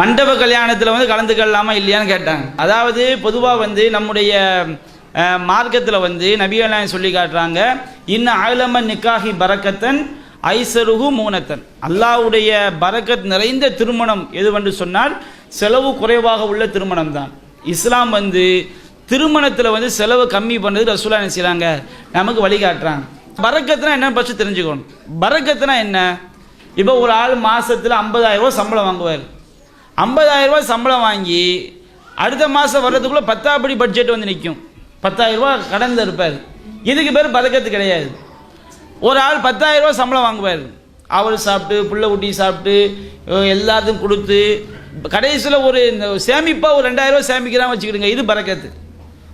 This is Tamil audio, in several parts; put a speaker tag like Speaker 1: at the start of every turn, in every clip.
Speaker 1: மண்டப கல்யாணத்தில் வந்து கலந்துக்கலாமா இல்லையான்னு கேட்டாங்க. அதாவது பொதுவாக வந்து நம்முடைய மார்க்கத்தில் வந்து நபிகளாயம் சொல்லி காட்டுறாங்க இன்ன ஆலம நிக்காஹி பரக்கத்தன் ஐசருகு மூனத்தன். அல்லாஹ்வுடைய பரக்கத் நிறைந்த திருமணம் எதுவென்று சொன்னால் செலவு குறைவாக உள்ள திருமணம் தான் இஸ்லாம் வந்து திருமணத்தில் வந்து செலவு கம்மி பண்ணது ரசூலா என்ன செய்கிறாங்க நமக்கு வழிகாட்டுறாங்க பறக்கத்துனா என்னன்னு ஃபஸ்ட்டு தெரிஞ்சுக்கணும். பறக்கத்துனா என்ன? இப்போ ஒரு ஆள் மாதத்தில் ஐம்பதாயிரம் ரூபாய் சம்பளம் வாங்குவார். 50000 சம்பளம் வாங்கி அடுத்த மாதம் வர்றதுக்குள்ளே பத்தாப்படி பட்ஜெட் வந்து நிற்கும் பத்தாயிரம் கடந்து இருப்பார். இதுக்கு பேர் பதக்கத்து கிடையாது. ஒரு ஆள் 10000 சம்பளம் வாங்குவார். அவர் சாப்பிட்டு புள்ள குட்டி சாப்பிட்டு எல்லாத்தையும் கொடுத்து கடைசியில் ஒரு இந்த சேமிப்பாக ஒரு ரெண்டாயிரரூவா ரூபாய் சேமிக்கிறான் வச்சுக்கிடுங்க இது பறக்கத்து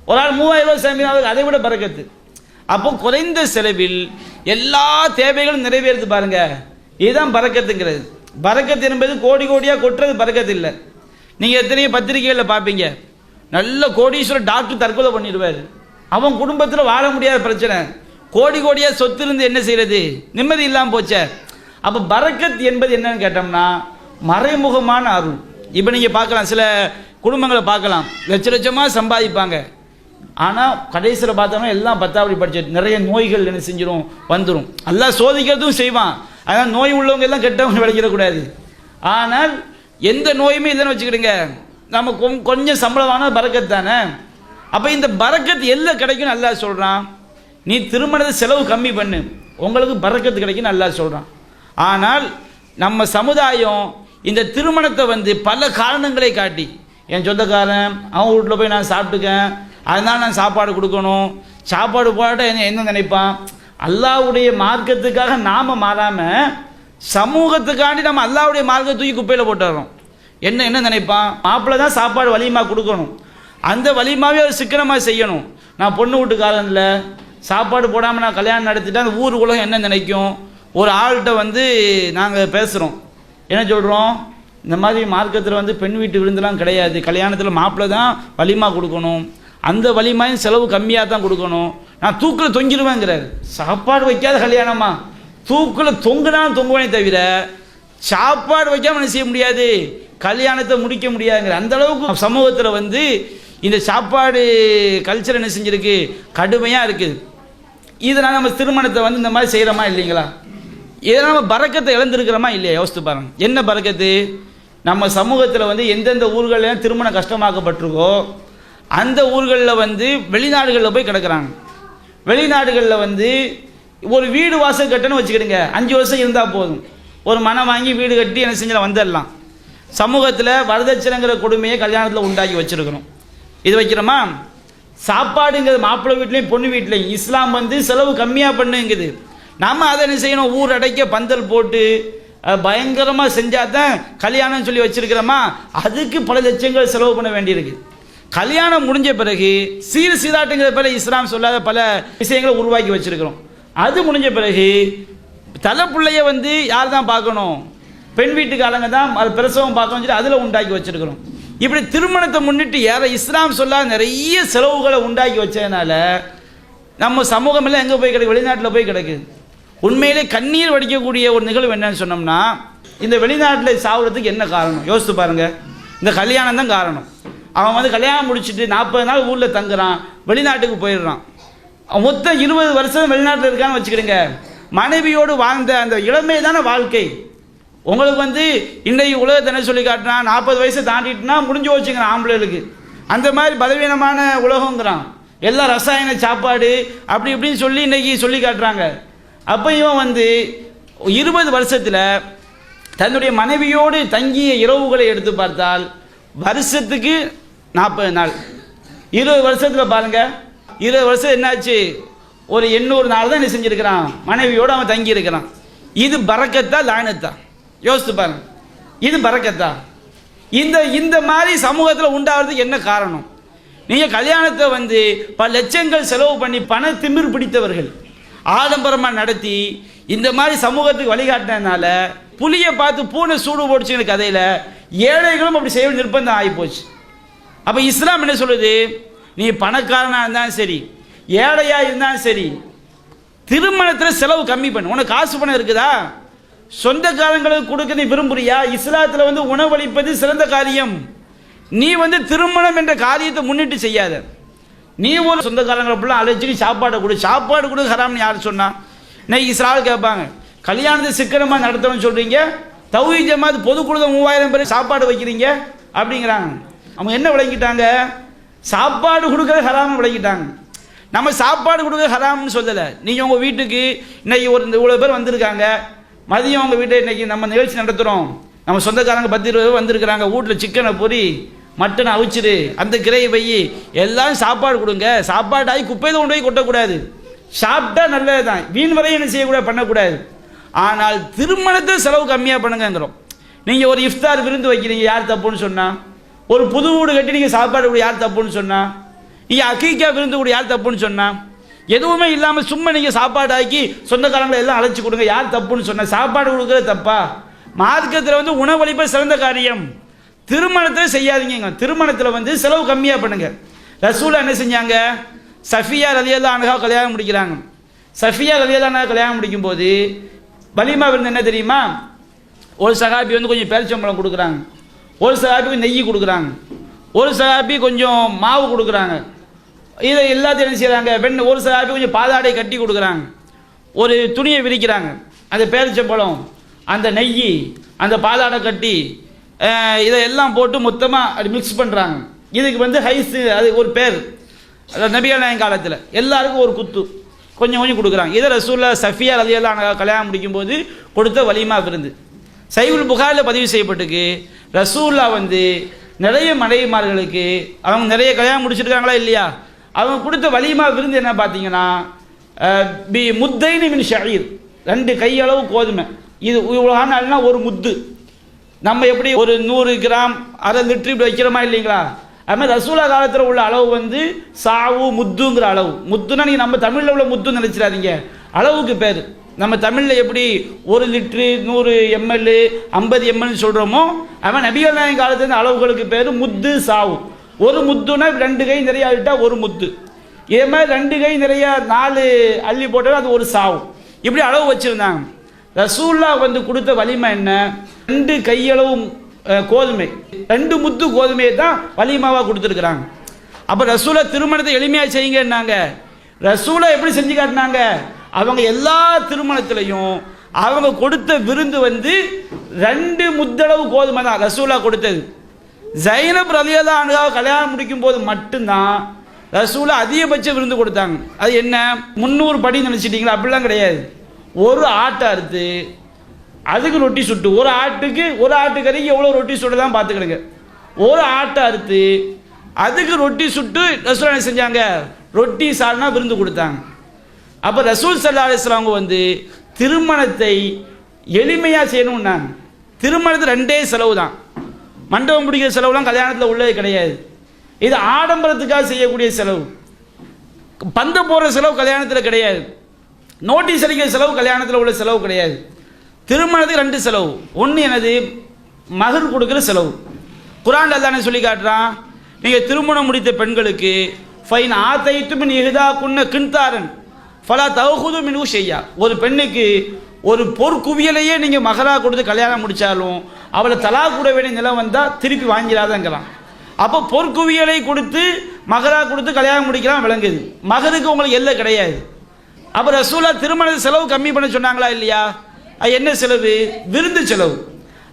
Speaker 1: ஒரு ஆள் மூவாயிரரூவா சேமிக்கிறாங்க அதை விட பறக்கத்து அப்போ குறைந்த செலவில் எல்லா தேவைகளும் நிறைவேறுது பாருங்கள் இதுதான் பறக்கத்துங்கிறது பறக்கத்து என்பது கோடி கோடியாக கொட்டுறது பறக்கத்து இல்லை. நீங்கள் எத்தனையோ பத்திரிகைகளில் பார்ப்பீங்க நல்ல கோடீஸ்வரர் டாக்டர் தற்கொலை பண்ணிடுவார். அவன் குடும்பத்தில் வாழ முடியாத பிரச்சனை. கோடி கோடியாக சொத்து இருந்து என்ன செய்கிறது நிம்மதி இல்லாமல் போச்சே. அப்போ பறக்கத் என்பது என்னன்னு கேட்டோம்னா மறைமுகமான அருள். இப்போ நீங்கள் பார்க்கலாம் சில குடும்பங்களை பார்க்கலாம். லட்ச லட்சமாக சம்பாதிப்பாங்க. ஆனால் கடைசியில் பார்த்தோம்னா எல்லாம் பத்தாவது படிச்சு நிறைய நோய்கள் என்ன செஞ்சிடும் வந்துடும் எல்லாம் சோதிக்கிறதும் செய்வான். அதனால் நோய் உள்ளவங்க எல்லாம் கெட்டவங்க விளைஞ்சிடக்கூடாது ஆனால் எந்த நோயுமே இல்லைன்னு வச்சுக்கிடுங்க. நம்ம கொஞ்சம் சம்பளம் பறக்கத் தானே? அப்போ இந்த பறக்கத் எல்லாம் கிடைக்கும் நல்லா சொல்கிறான் நீ திருமணத்தை செலவு கம்மி பண்ணு. உங்களுக்கு பறக்கத்து கிடைக்கும் நல்லா சொல்கிறான் ஆனால் நம்ம சமுதாயம் இந்த திருமணத்தை வந்து பல காரணங்களை காட்டி. என் சொந்தக்காரன் அவன் வீட்டில் போய் நான் சாப்பிட்டுக்கேன். அதனால் நான் சாப்பாடு கொடுக்கணும். சாப்பாடு போட்ட என்ன என்ன நினைப்பான்? அல்லாவுடைய மார்க்கத்துக்காக நாம் மாறாமல் சமூகத்துக்காண்டி நம்ம அல்லாவுடைய மார்க்கத்தை தூக்கி குப்பையில் போட்டுறோம் என்ன என்ன நினைப்பான்? மாப்பிள்ளை தான் சாப்பாடு வலிமா கொடுக்கணும். அந்த வலிமாவே அவர் சிக்கனமாக செய்யணும். நான் பொண்ணு வீட்டுக்காரன்ல சாப்பாடு போடாமல் நான் கல்யாணம் நடத்திட்டா அந்த ஊர் உலகம் என்ன நினைக்கும்? ஒரு ஆள்கிட்ட வந்து நாங்கள் பேசுகிறோம் என்ன சொல்கிறோம் இந்த மாதிரி மார்க்கத்தில் வந்து பெண் வீட்டு விருந்துலாம் கிடையாது. கல்யாணத்தில் மாப்பிள்ளை தான் வலிமா கொடுக்கணும். அந்த வலிமாயும் செலவு கம்மியாக தான் கொடுக்கணும். நான் தூக்கில் தொங்கிடுவேங்கிறாரு. சாப்பாடு வைக்காத கல்யாணமா? தூக்கில் தொங்குனாலும் தொங்குவனே தவிர சாப்பாடு வைக்காம என்ன செய்ய முடியாது? கல்யாணத்தை முடிக்க முடியாதுங்கிற அந்த அளவுக்கு சமூகத்தில் வந்து இந்த சாப்பாடு கல்ச்சர் என்ன செஞ்சிருக்கு? கடுமையாக இருக்குது இதனால் நம்ம திருமணத்தை வந்து இந்த மாதிரி செய்கிறோமா இல்லைங்களா? இதனால் நம்ம பறக்கத்தை இழந்திருக்கிறோமா இல்லையா? யோசித்து பாருங்க. என்ன பறக்கத்து? நம்ம சமூகத்தில் வந்து எந்தெந்த ஊர்களில் திருமணம் கஷ்டமாக்கப்பட்டிருக்கோ அந்த ஊர்களில் வந்து வெளிநாடுகளில் போய் கிடக்குறாங்க. வெளிநாடுகளில் வந்து ஒரு வீடு வாசல் கட்டணும் வச்சுக்கிடுங்க. அஞ்சு வருஷம் இருந்தால் போதும். ஒரு மனம் வாங்கி வீடு கட்டி என்ன செஞ்சால் வந்துடலாம். சமூகத்தில் வரதட்சணைங்கிற கொடுமையை கல்யாணத்தில் உண்டாக்கி வச்சுருக்கணும் இது வைக்கிறோமா? சாப்பாடுங்கிறது மாப்பிள்ளை வீட்லேயும் பொண்ணு வீட்லேயும் இஸ்லாம் வந்து செலவு கம்மியாக பண்ணுங்குது. நம்ம அதை என்ன செய்யணும்? ஊர் அடைக்க பந்தல் போட்டு பயங்கரமாக செஞ்சால் தான் கல்யாணம் சொல்லி வச்சிருக்கிறோமா? அதுக்கு பல லட்சங்கள் செலவு பண்ண வேண்டியிருக்கு. கல்யாணம் முடிஞ்ச பிறகு சீர் சீராட்டுங்கிற பேர இஸ்லாம் சொல்லாத பல விஷயங்களை உருவாக்கி வச்சிருக்கிறோம். அது முடிஞ்ச பிறகு தலை பிள்ளைய வந்து யார் தான் பார்க்கணும்? பெண் வீட்டுக்காரங்க தான் அது பிரசவம் பார்க்கணும் சொல்லி அதில் உண்டாக்கி வச்சிருக்கிறோம். இப்படி திருமணத்தை முன்னிட்டு யார இஸ்லாம் சொல்லாத நிறைய செலவுகளை உண்டாக்கி வச்சதுனால நம்ம சமூகம் எல்லாம் எங்கே போய் கிடைக்கு? வெளிநாட்டில் போய் கிடைக்குது உண்மையிலே கண்ணீர் வடிக்கக்கூடிய ஒரு நிகழ்வு என்னன்னு சொன்னோம்னா இந்த வெளிநாட்டில் சாவுறதுக்கு என்ன காரணம்? யோசித்து பாருங்கள் இந்த கல்யாணம் தான் காரணம். அவன் வந்து கல்யாணம் முடிச்சுட்டு நாற்பது நாள் ஊரில் தங்குறான் வெளிநாட்டுக்கு போயிடுறான். அவன் மொத்தம் இருபது வருஷம் வெளிநாட்டில் இருக்கான்னு வச்சுக்கிடுங்க. மனைவியோடு வாழ்ந்த அந்த இளமை தானே வாழ்க்கை. உங்களுக்கு வந்து இன்றைக்கு உலகத்தை என்ன சொல்லி காட்டினா நாற்பது வயசு தாண்டிட்டுனா முடிஞ்சு வச்சுக்கிறான் ஆம்பளைகளுக்கு. அந்த மாதிரி பலவீனமான உலகங்கிறான். எல்லாம் ரசாயன சாப்பாடு அப்படி இப்படின்னு சொல்லி இன்றைக்கி சொல்லி காட்டுறாங்க. அப்போ இவன் வந்து இருபது வருஷத்தில் தன்னுடைய மனைவியோடு தங்கிய இரவுகளை எடுத்து பார்த்தால் வருஷத்துக்கு நாற்பது நாள். இருபது வருஷத்தில் பாருங்கள் இருபது வருஷம் என்னாச்சு? ஒரு எண்ணூறு நாள் தான் என்ன செஞ்சுருக்கிறான். மனைவியோடு அவன் தங்கி இருக்கிறான் இது பறக்கத்தா லானத்தா? யோசித்து பாருங்க. இது பறக்கத்தா? இந்த இந்த மாதிரி சமூகத்தில் உண்டாகிறதுக்கு என்ன காரணம்? நீங்கள் கல்யாணத்தை வந்து பல லட்சங்கள் செலவு பண்ணி பண திமிர் பிடித்தவர்கள் ஆடம்பரமாக நடத்தி இந்த மாதிரி சமூகத்துக்கு வழிகாட்டினதுனால புலியை பார்த்து பூனை சூடு போடுச்சுங்கிற கதையில் ஏழைகளும் அப்படி செய்ய நிர்பந்தம் ஆகி ஆகிப்போச்சு. அப்போ இஸ்லாம் என்ன சொல்லுது? நீ பணக்காரனாக இருந்தாலும் சரி ஏழையாக இருந்தாலும் சரி திருமணத்தில் செலவு கம்மி பண்ணு. உனக்கு காசு பணம் இருக்குதா? சொந்தக்காரங்களுக்கு கொடுக்க நீ விரும்புறியா? இஸ்லாத்தில் வந்து உணவளிப்பது சிறந்த காரியம். நீ வந்து திருமணம் என்ற காரியத்தை முன்னிட்டு செய்யாத. நீ ஒரு சொந்தக்காரங்களை ஃபுல்லாக அழைச்சி சாப்பாடை கொடு. சாப்பாடு கொடு ஹராம்னு யார் சொன்னா? இன்னைக்கு இஸ்ரால் கேட்பாங்க. கல்யாணத்தை சிக்கனமாக நடத்தணும்னு சொல்கிறீங்க தௌஹி ஜமாத் பொதுக்குழுத மூவாயிரம் பேர் சாப்பாடு வைக்கிறீங்க அப்படிங்கிறாங்க. அவங்க என்ன விளங்கிட்டாங்க? சாப்பாடு கொடுக்குறது ஹராமம் விளங்கிட்டாங்க. நம்ம சாப்பாடு கொடுக்க ஹராம்னு சொல்லலை. நீங்கள் உங்கள் வீட்டுக்கு இன்னைக்கு ஒரு இவ்வளோ பேர் வந்திருக்காங்க. மதியம் உங்கள் வீட்டை இன்னைக்கு நம்ம நிகழ்ச்சி நடத்துகிறோம் நம்ம சொந்தக்காரங்க பத்து இருபது பேர் வந்திருக்கிறாங்க. வீட்டில் சிக்கனை பொரி மட்டனை அவிச்சிரு அந்த கிரையை வை. எல்லாம் சாப்பாடு கொடுங்க. சாப்பாடு ஆகி குப்பையில் கொண்டு போய் கொட்டக்கூடாது. சாப்பிட்டா நல்லது தான் வீண் வரையும் என்ன செய்யக்கூடாது? பண்ணக்கூடாது. ஆனால் திருமணத்தை செலவு கம்மியாக பண்ணுங்கங்கிறோம். நீங்கள் ஒரு இஃப்தார் விருந்து வைக்கிறீங்க. யார் தப்புன்னு சொன்னால் ஒரு புது வீடு கட்டி நீங்கள் சாப்பாடு கூட யார் தப்புன்னு சொன்னால் நீங்கள் அக்கீக்கா விருந்து கூட யார் தப்புன்னு சொன்னால் எதுவுமே இல்லாமல் சும்மா நீங்கள் சாப்பாடு ஆக்கி சொந்தக்காரங்களை எல்லாம் அழைச்சி கொடுங்க. யார் தப்புன்னு சொன்னால் சாப்பாடு கொடுக்குறது தப்பா? மார்க்கத்தில் வந்து உணவளிப்ப சிறந்த காரியம். திருமணத்தில் செய்யாதீங்க. திருமணத்தில் வந்து செலவு கம்மியாக பண்ணுங்கள் ரசூலா என்ன செஞ்சாங்க? சஃபியா ரலியல்லா அனகா கல்யாணம் முடிக்கிறாங்க. சஃபியா ரலியல்லா அனகா கல்யாணம் முடிக்கும்போது வலிமா விருந்து என்ன தெரியுமா? ஒரு சகாபி வந்து கொஞ்சம் பேரிச்சம்பளம் கொடுக்குறாங்க. ஒரு சகாபிக்கு நெய் கொடுக்குறாங்க. ஒரு சகாபி கொஞ்சம் மாவு கொடுக்குறாங்க. இதை எல்லாத்தையும் என்ன செய்கிறாங்க வெண்ணெய் ஒரு சகாபி கொஞ்சம் பாதாடை கட்டி கொடுக்குறாங்க. ஒரு துணியை விரிக்கிறாங்க. அந்த பேரிச்சம்பழம் அந்த நெய் அந்த பாதாடை கட்டி இதை எல்லாம் போட்டு மொத்தமாக அது மிக்ஸ் பண்ணுறாங்க இதுக்கு வந்து ஹைஸு அது ஒரு பேர். அதாவது நபிகள் காலத்தில் எல்லாருக்கும் ஒரு குத்து. கொஞ்சம் கொஞ்சம் கொடுக்குறாங்க. இதை ரசூலில் சஃபியா ரலியெல்லாம் கல்யாணம் முடிக்கும்போது கொடுத்த வலிமா விருந்து. சைவுல் புகாரில் பதிவு செய்யப்பட்டுக்கு ரசூல்லா வந்து நிறைய மனைவிமார்களுக்கு அவங்க நிறைய கல்யாணம் முடிச்சிருக்காங்களா இல்லையா? அவங்க கொடுத்த வலிமா விருந்து என்ன பார்த்தீங்கன்னா பி முத்தைனு மின் ஷயீர் ரெண்டு கையளவு கோதுமை. இது இவ்வளோ ஒரு முத்து. நம்ம எப்படி ஒரு நூறு கிராம் அரை லிட்டர் இப்படி வைக்கிறோமா இல்லைங்களா? அது மாதிரி ரசூலா காலத்தில் உள்ள அளவு வந்து சாவு முத்துங்கிற அளவு. முத்துனா நீங்கள் நம்ம தமிழில் உள்ள முத்துன்னு நினைச்சிடாதீங்க. அளவுக்கு பேர். நம்ம தமிழில் எப்படி ஒரு லிட்ரு நூறு எம்எல் ஐம்பது எம்எல் சொல்கிறோமோ அவன் நபிகள் நாயகம் காலத்துலேருந்து அளவுகளுக்கு பேர் முத்து சாவு. ஒரு முத்துனா ரெண்டு கை நிறையா அள்ளிட்டா ஒரு முத்து. இதே மாதிரி ரெண்டு கை நிறையா நாலு அள்ளி போட்டாலும் அது ஒரு சாவு. இப்படி அளவு வச்சுருந்தாங்க. ரசூல்லா வந்து கொடுத்த வலிமை என்ன? ரெண்டு கையளவும் கோதுமை. ரெண்டு முத்து கோதுமையை தான் வலிமாவாக கொடுத்துருக்குறாங்க. அப்போ ரசூலை திருமணத்தை எளிமையாக செய்யுங்கன்னாங்க. ரசூலை எப்படி செஞ்சு காட்டினாங்க? அவங்க எல்லா திருமணத்திலையும் அவங்க கொடுத்த விருந்து வந்து ரெண்டு முத்தளவு கோதுமை தான் ரசூலா கொடுத்தது. ஜைனப் ரலியல்லா அனுகாவை கல்யாணம் முடிக்கும் போது மட்டும்தான் ரசூலா அதிகபட்ச விருந்து கொடுத்தாங்க. அது என்ன? முந்நூறு படி நினச்சிட்டிங்களா? அப்படிலாம் கிடையாது. ஒரு ஆட்டை அறுத்து அதுக்கு ரொட்டி சுட்டு ஒரு ஆட்டுக்கு ஒரு ஆட்டுக்கறிக்கு எவ்வளோ ரொட்டி சுட்டுதான் பார்த்துக்கிடுங்க. ஒரு ஆட்டை அறுத்து அதுக்கு ரொட்டி சுட்டு ரசூலா என்ன செஞ்சாங்க? ரொட்டி சால்னா விருந்து கொடுத்தாங்க. அப்போ ரசூல் சல்லா அலிஸ்லாமங்க வந்து திருமணத்தை எளிமையாக செய்யணும்னாங்க திருமணத்து ரெண்டே செலவு தான். மண்டபம் பிடிக்கிற செலவுலாம் கல்யாணத்தில் உள்ளது கிடையாது. இது ஆடம்பரத்துக்காக செய்யக்கூடிய செலவு. பந்தம் போகிற செலவு கல்யாணத்தில் கிடையாது. நோட்டீஸ் அடிக்கிற செலவு கல்யாணத்தில் உள்ள செலவு கிடையாது. திருமணத்துக்கு ரெண்டு செலவு. ஒன்று எனது மகர் கொடுக்குற செலவு. குரான் அல்லானே சொல்லி காட்டுறான்? நீங்கள் திருமணம் முடித்த பெண்களுக்கு ஃபைன் ஆத்தை மின் எழுதா குன்ன கிண்தாரன் ஃபலா தவகுது மினு செய்யா ஒரு பெண்ணுக்கு ஒரு பொற்குவியலையே நீங்கள் மகராக கொடுத்து கல்யாணம் முடித்தாலும் அவளை தலா கூட வேண்டிய நிலம் வந்தால் திருப்பி வாங்கிடாதங்கிறான் அப்போ பொற்குவியலை கொடுத்து மகராக கொடுத்து கல்யாணம் முடிக்கலாம் விளங்குது. மகருக்கு உங்களுக்கு எல்லை கிடையாது. அப்போ ரசூலா திருமண செலவு கம்மி பண்ண சொன்னாங்களா இல்லையா? அது என்ன செலவு? விருந்து செலவு.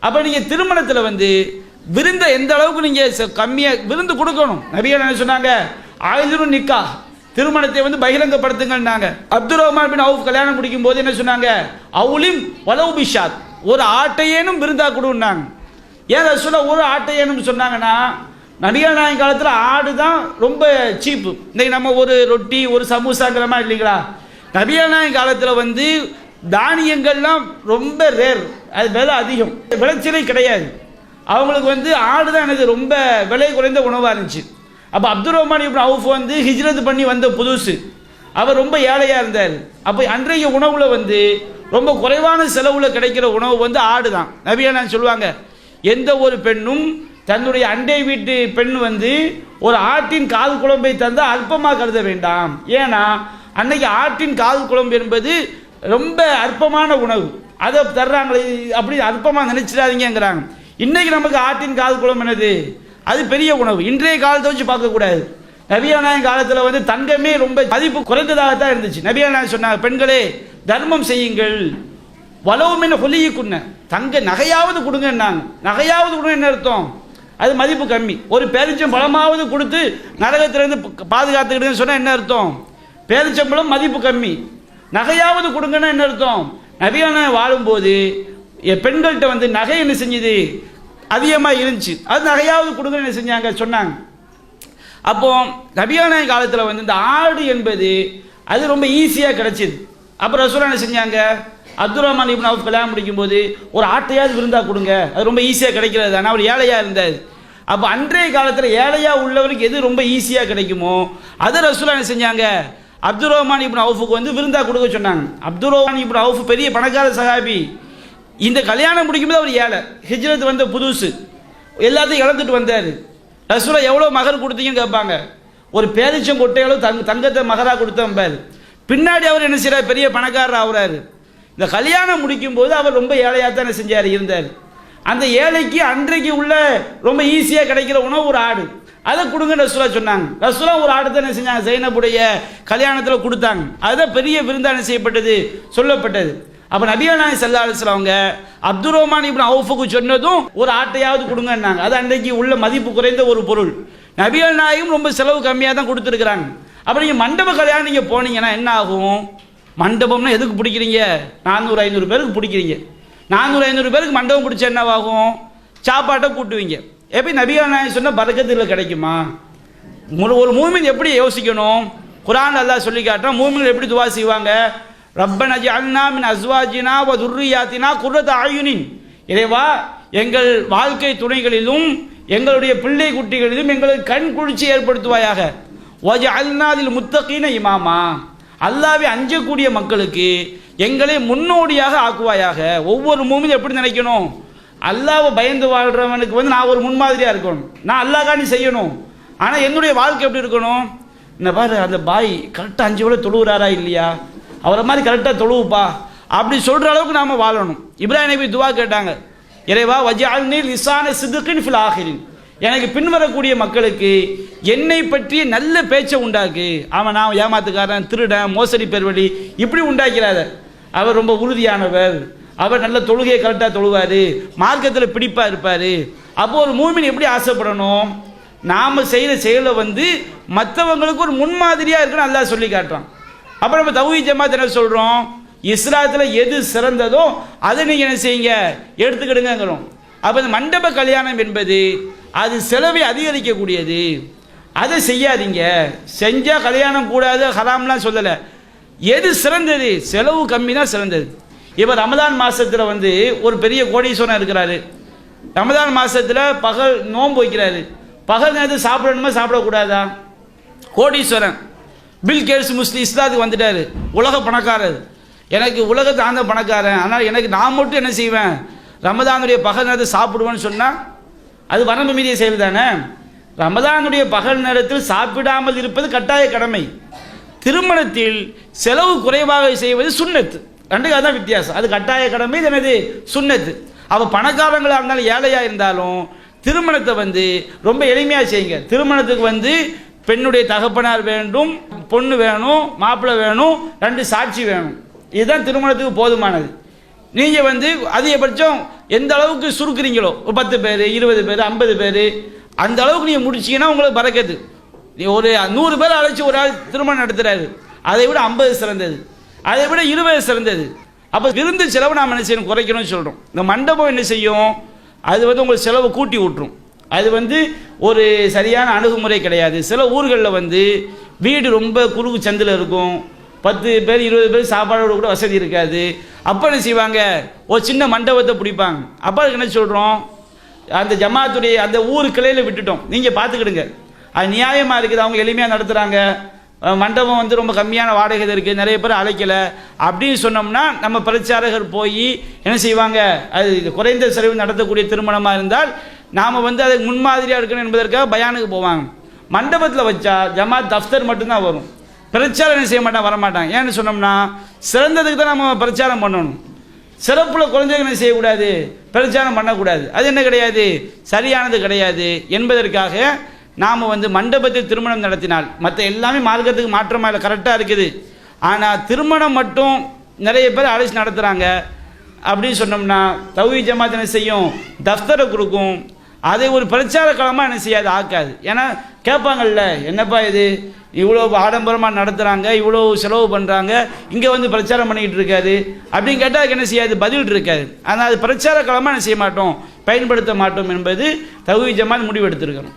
Speaker 1: அப்போ நீங்கள் திருமணத்தில் வந்து விருந்தை எந்த அளவுக்கு நீங்கள் கம்மியாக விருந்து கொடுக்கணும். நபிகள் என்ன சொன்னாங்க? ஆயுதம் நிக்கா. திருமணத்தை வந்து பகிரங்கப்படுத்துங்கன்னாங்க. அப்துல் ரஹ்மான் பின் அவுஃப் கல்யாணம் முடிக்கும் போது என்ன சொன்னாங்க? அவுலிம் வலவு பிஷாத். ஒரு ஆட்டையேனும் விருந்தா கொடுன்னாங்க. ஏன் ரசூலா ஒரு ஆட்டையேனும் சொன்னாங்கன்னா நடிகர் நாயன் காலத்தில் ஆடு தான் ரொம்ப சீப்பு இன்னைக்கு நம்ம ஒரு ரொட்டி ஒரு சமோசாங்கிற மாதிரி இல்லைங்களா? நபிகள் நாயன் காலத்தில் வந்து தானியங்கள்லாம் ரொம்ப ரேர் அது விலை அதிகம். விளைச்சலே கிடையாது. அவங்களுக்கு வந்து ஆடு தான் எனக்கு ரொம்ப விலை குறைந்த உணவாக இருந்துச்சு. அப்போ அப்துல் ரஹ்மான் இப்னு அவுஃப் வந்து ஹிஜ்ரத் பண்ணி வந்த புதுசு. அவர் ரொம்ப ஏழையாக இருந்தார். அப்போ அன்றைய உணவில் வந்து ரொம்ப குறைவான செலவில் கிடைக்கிற உணவு வந்து ஆடு தான் நபியா நான் சொல்லுவாங்க எந்த ஒரு பெண்ணும் தன்னுடைய அண்டை வீட்டு பெண் வந்து ஒரு ஆட்டின் கால் குழம்பை தந்தால் அல்பமாக கருத வேண்டாம். ஏன்னா அன்னைக்கு ஆட்டின் கால் குழம்பு என்பது ரொம்ப அற்பமான உணவு. அதை தர்றாங்களே அப்படி அற்பமாக நினைச்சிடாதீங்கங்கிறாங்க. இன்னைக்கு நமக்கு ஆட்டின் கால் குழம்பு என்னது? அது பெரிய உணவு. இன்றைய காலத்தை வச்சு பார்க்கக்கூடாது. நபியானாயன் காலத்தில் வந்து தங்கமே ரொம்ப மதிப்பு குறைந்ததாகத்தான் இருந்துச்சு. நபியானாயன் சொன்னாங்க பெண்களே தர்மம் செய்யுங்கள். வளவுமின் ஹொலியுக்குன்ன தங்க நகையாவது கொடுங்கன்னாங்க. நகையாவது கொடுங்க என்ன அர்த்தம்? அது மதிப்பு கம்மி. ஒரு பேரிச்சம்பழமாவது கொடுத்து நரகத்திலிருந்து பாதுகாத்துக்கிட்டுன்னு சொன்னால் என்ன அர்த்தம்? பேரிச்சம்பழம் மதிப்பு கம்மி. நகையாவது கொடுங்கன்னா என்ன அர்த்தம்? நபியான வாழும்போது பெண்கள்கிட்ட வந்து நகை என்ன செஞ்சுது? அதிகமாக இருந்துச்சு. அது நகையாவது கொடுங்கன்னு என்ன செஞ்சாங்க? சொன்னாங்க. அப்போ நபியான காலத்தில் வந்து இந்த ஆடு என்பது அது ரொம்ப ஈஸியாக கிடச்சிது. அப்புறம் ரசூலா என்ன செஞ்சாங்க? அப்துல் ரஹ்மான் இப்னு அவுஃப் கல்யாணம் முடிக்கும்போது ஒரு ஆட்டையாவது விருந்தா கொடுங்க. அது ரொம்ப ஈஸியாக கிடைக்கிறது ஆனால் அவர் ஏழையாக இருந்தார். அப்போ அன்றைய காலத்தில் ஏழையாக உள்ளவருக்கு எது ரொம்ப ஈஸியாக கிடைக்குமோ அதை ரசூலா என்ன செஞ்சாங்க? அப்துல் ரஹ்மான் இப்னு அவுஃபுக்கு வந்து விருந்தா கொடுக்க சொன்னாங்க. அப்துல் ரஹ்மான் இப்னு அவுஃப் பெரிய பணக்கார சகாபி இந்த கல்யாணம் முடிக்கும்போது அவர் ஏழை. ஹிஜ்ரத் வந்த புதுசு. எல்லாத்தையும் இழந்துட்டு வந்தார். ரசூலா எவ்வளோ மகர் கொடுத்தீங்கன்னு கேட்பாங்க. ஒரு பேரிச்சம் கொட்டையளவு தங் தங்கத்தை மகராக கொடுத்தம்பார் பின்னாடி அவர் என்ன செய்கிறார் பெரிய பணக்காரர் ஆகுறாரு. இந்த கல்யாணம் முடிக்கும்போது அவர் ரொம்ப ஏழையாக தானே செஞ்சார் இருந்தார். அந்த ஏழைக்கு அன்றைக்கு உள்ள ரொம்ப ஈஸியாக கிடைக்கிற உணவு ஒரு ஆடு. அதை கொடுங்க ரசூலா சொன்னாங்க. ரசூலா ஒரு ஆடு தானே செஞ்சாங்க. ஜெயினபுடைய கல்யாணத்தில் கொடுத்தாங்க. அதுதான் பெரிய விருந்தான செய்யப்பட்டது சொல்லப்பட்டது. அப்போ நபியானாய் சல்லா அவங்க அப்துல் ரஹ்மான் இப்னு அவுஃபுக்கு சொன்னதும் ஒரு ஆட்டையாவது கொடுங்கன்னாங்க. அது அன்றைக்கு உள்ள மதிப்பு குறைந்த ஒரு பொருள். நபியல் நாயும் ரொம்ப செலவு கம்மியாக தான் கொடுத்துருக்குறாங்க. அப்போ நீங்கள் மண்டப கல்யாணம் நீங்கள் போனீங்கன்னா என்ன ஆகும்? மண்டபம்னா எதுக்கு பிடிக்கிறீங்க? நானூறு ஐநூறு பேருக்கு பிடிக்கிறீங்க. நானூறு ஐநூறு பேருக்கு மண்டபம் பிடிச்சா என்னவாகும்? சாப்பாட்டை கூட்டுவீங்க. எப்படி நபிகள் நாயம் சொன்னால் பறக்கத்தில் கிடைக்குமா? ஒரு- ஒரு மூமின் எப்படி யோசிக்கணும்? குரான் நல்லா சொல்லி காட்டுறோம் மூமின் எப்படி துவா செய்வாங்க? ரப்பன ஜஅல்னா மின் அஸ்வாஜினா வ துர்ரியாத்தினா குர்ரத ஆயுனின் இறைவா எங்கள் வாழ்க்கை துணைகளிலும் எங்களுடைய பிள்ளை குட்டிகளிலும் எங்களுக்கு கண் குளிர்ச்சி ஏற்படுத்துவாயாக. வஜ அல்நாதில் முத்தகீன இமாமா. அல்லாவே அஞ்சக்கூடிய மக்களுக்கு எங்களை முன்னோடியாக ஆக்குவாயாக. ஒவ்வொரு மூமின் எப்படி நினைக்கணும்? அல்லாவை பயந்து வாழ்கிறவனுக்கு வந்து நான் ஒரு முன்மாதிரியாக இருக்கணும். நான் அல்லாஹ்காண்டி செய்யணும். ஆனால் என்னுடைய வாழ்க்கை எப்படி இருக்கணும்? இந்த பாரு அந்த பாய் கரெக்டாக அஞ்சு வேளை தொழுகிறாரா இல்லையா? அவரை மாதிரி கரெக்டாக தொழுவுப்பா. அப்படி சொல்கிற அளவுக்கு நாம் வாழணும். இப்ராஹிம் நபி துவா கேட்டாங்க இறைவா வஜால் நீர் இசான சிதுக்கின் ஃபில் ஆகிரின். எனக்கு பின்வரக்கூடிய மக்களுக்கு என்னை பற்றிய நல்ல பேச்சை உண்டாக்கு. அவன் நான் ஏமாத்துக்காரன் திருடன் மோசடி பெருவழி இப்படி உண்டாக்கிறாத அவர் ரொம்ப உறுதியானவர். அவர் நல்ல தொழுகையை கரெக்டாக தொழுவார். மார்க்கத்தில் பிடிப்பாக இருப்பார். அப்போது ஒரு மூமின் எப்படி ஆசைப்படணும்? நாம் செய்கிற செயலை வந்து மற்றவங்களுக்கு ஒரு முன்மாதிரியாக இருக்குன்னு நல்லா சொல்லி காட்டுறான். அப்போ நம்ம தௌஹி ஜமாத் என்ன சொல்கிறோம் இஸ்லாத்தில் எது சிறந்ததோ அதை நீங்கள் என்ன செய்யுங்க? எடுத்துக்கிடுங்கிறோம் அப்போ இந்த மண்டப கல்யாணம் என்பது அது செலவை அதிகரிக்கக்கூடியது. அதை செய்யாதீங்க. செஞ்சால் கல்யாணம் கூடாது ஹராம்லாம் சொல்லலை. எது சிறந்தது? செலவு கம்மி தான் சிறந்தது. இப்போ ரமதான் மாதத்தில் வந்து ஒரு பெரிய கோடீஸ்வரன் இருக்கிறாரு. ரமதான் மாதத்தில் பகல் நோன்பு வைக்கிறாரு. பகல் நேரத்தில் சாப்பிடணுமா சாப்பிடக்கூடாதா? கோடீஸ்வரன். பில் கேட்ஸ் முஸ்லி இஸ்லாத்துக்கு வந்துட்டார். உலக பணக்காரர். எனக்கு உலகத்தை ஆந்த பணக்காரன். ஆனால் எனக்கு நான் மட்டும் என்ன செய்வேன்? ரமதானுடைய பகல் நேரத்தை சாப்பிடுவேன்னு சொன்னால் அது வரம்பு மீறிய செயல் தானே? ரமதானுடைய பகல் நேரத்தில் சாப்பிடாமல் இருப்பது கட்டாய கடமை. திருமணத்தில் செலவு குறைவாக செய்வது சுண்ணத்து. ரெண்டு தான் வித்தியாசம். அது கட்டாய கடமை இது என்னது? சுன்னத்து அப்போ பணக்காரங்களாக இருந்தாலும் ஏழையாக இருந்தாலும் திருமணத்தை வந்து ரொம்ப எளிமையாக செய்யுங்க. திருமணத்துக்கு வந்து பெண்ணுடைய தகப்பனார் வேண்டும் பொண்ணு வேணும் மாப்பிள்ளை வேணும் ரெண்டு சாட்சி வேணும். இதுதான் திருமணத்துக்கு போதுமானது. நீங்கள் வந்து அதிகபட்சம் எந்த அளவுக்கு சுருக்குறீங்களோ ஒரு பத்து பேர் இருபது பேர் ஐம்பது பேர் அந்த அளவுக்கு நீங்கள் முடிச்சீங்கன்னா உங்களுக்கு பறக்கது நீ ஒரு நூறு பேர் அழைச்சி ஒரு ஆள் திருமணம் நடத்துகிறாரு அதை விட ஐம்பது சிறந்தது. அதை விட இருபது சிறந்தது. அப்போ விருந்து செலவு நாம் என்ன செய்யணும்? குறைக்கணும்னு சொல்கிறோம் இந்த மண்டபம் என்ன செய்யும்? அது வந்து உங்களுக்கு செலவு கூட்டி விட்டுரும் அது வந்து ஒரு சரியான அணுகுமுறை கிடையாது. சில ஊர்களில் வந்து வீடு ரொம்ப குறுகு சந்தில் இருக்கும். பத்து பேர் இருபது பேர் சாப்பாடோட கூட வசதி இருக்காது. அப்போ என்ன செய்வாங்க? ஒரு சின்ன மண்டபத்தை பிடிப்பாங்க. அப்போ அதுக்கு என்ன சொல்கிறோம் அந்த ஜமாத்துடைய அந்த ஊர் கிளையில் விட்டுட்டோம். நீங்கள் பார்த்துக்கிடுங்க. அது நியாயமாக இருக்குது. அவங்க எளிமையாக நடத்துகிறாங்க மண்டபம் வந்து ரொம்ப கம்மியான வாடகை இருக்குது நிறைய பேர் அழைக்கலை. அப்படின்னு சொன்னோம்னா நம்ம பிரச்சாரகர் போய் என்ன செய்வாங்க? அது குறைந்த செலவு நடத்தக்கூடிய திருமணமாக இருந்தால் நாம் வந்து அதுக்கு முன்மாதிரியாக இருக்கணும் என்பதற்காக பயானுக்கு போவாங்க. மண்டபத்தில் வச்சா ஜமாத் தஃப்தர் மட்டும்தான் வரும். பிரச்சாரம் என்ன செய்ய மாட்டான் வரமாட்டாங்க ஏன்னு சொன்னோம்னா சிறந்ததுக்கு தான் நம்ம பிரச்சாரம் பண்ணணும். சிறப்பில் குழந்தைகள் என்ன செய்யக்கூடாது? பிரச்சாரம் பண்ணக்கூடாது. அது என்ன கிடையாது? சரியானது கிடையாது. என்பதற்காக நாம் வந்து மண்டபத்தில் திருமணம் நடத்தினால் மற்ற எல்லாமே மார்க்கத்துக்கு மாற்றமாக இல்லை கரெக்டாக இருக்குது. ஆனால் திருமணம் மட்டும் நிறைய பேர் அழைச்சி நடத்துகிறாங்க அப்படின்னு சொன்னோம்னா தௌஹி ஜமாத் என்ன செய்யும்? தஃப்தரை கொடுக்கும். அதை ஒரு பிரச்சார களமாக என்ன செய்யாது ஆக்காது. ஏன்னா கேட்பாங்கல்ல என்னப்பா இது? இவ்வளோ ஆடம்பரமாக நடத்துகிறாங்க இவ்வளோ செலவு பண்ணுறாங்க இங்கே வந்து பிரச்சாரம் பண்ணிக்கிட்டு இருக்காரு. அப்படின்னு கேட்டால் அதுக்கு என்ன செய்யாது? பதில் இருக்காது. ஆனால் அது பிரச்சார களமாக என்ன செய்ய மாட்டோம்? பயன்படுத்த மாட்டோம் என்பது தகுதி ஜமாத் முடிவெடுத்திருக்கணும்